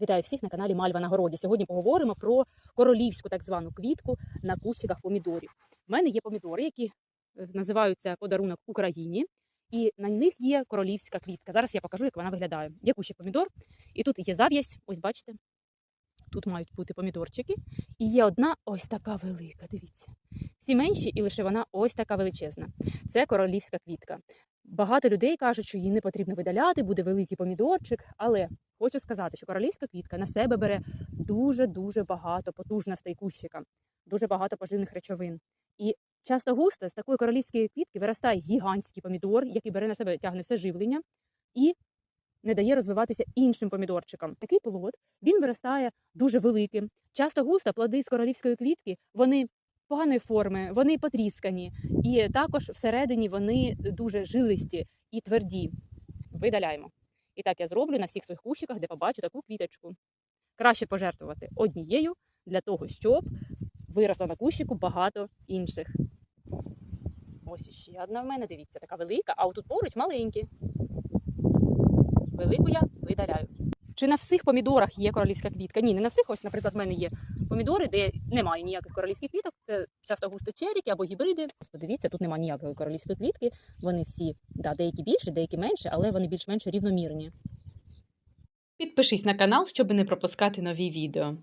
Вітаю всіх на каналі Мальва на городі. Сьогодні поговоримо про королівську так звану квітку на кущиках помідорів. У мене є помідори, які е, називаються подарунок Україні, і на них є королівська квітка. Зараз я покажу, як вона виглядає. Є кущик помідор, і тут є зав'язь. Ось бачите, тут мають бути помідорчики. І є одна ось така велика. Дивіться. Всі менші, і лише вона ось така величезна. Це королівська квітка. Багато людей кажуть, що її не потрібно видаляти, буде великий помідорчик, але Хочу сказати, що королівська квітка на себе бере дуже-дуже багато потужностей кущика, дуже багато поживних речовин. І часто густо з такої королівської квітки виростає гігантський помідор, який бере на себе тягне все живлення і не дає розвиватися іншим помідорчикам. Такий плод він виростає дуже великим. Часто густо плоди з королівської квітки вони поганої форми, вони потріскані, і також всередині вони дуже жилисті і тверді. Видаляємо. І так я зроблю на всіх своїх кущиках, де побачу таку квіточку. Краще пожертвувати однією для того, щоб виросло на кущику багато інших. Ось іще одна в мене, дивіться, така велика, а отут поруч маленькі. Велику я видаляю. Чи на всіх помідорах є королівська квітка? Ні, не на всіх. Ось, наприклад, в мене є помідори, де немає ніяких королівських квіток. Це часто густо черіки або гібриди. Ось подивіться, тут немає ніякої королівської квітки. Вони всі, да, деякі більше, деякі менше, але вони більш-менш рівномірні. Підпишись на канал, щоб не пропускати нові відео.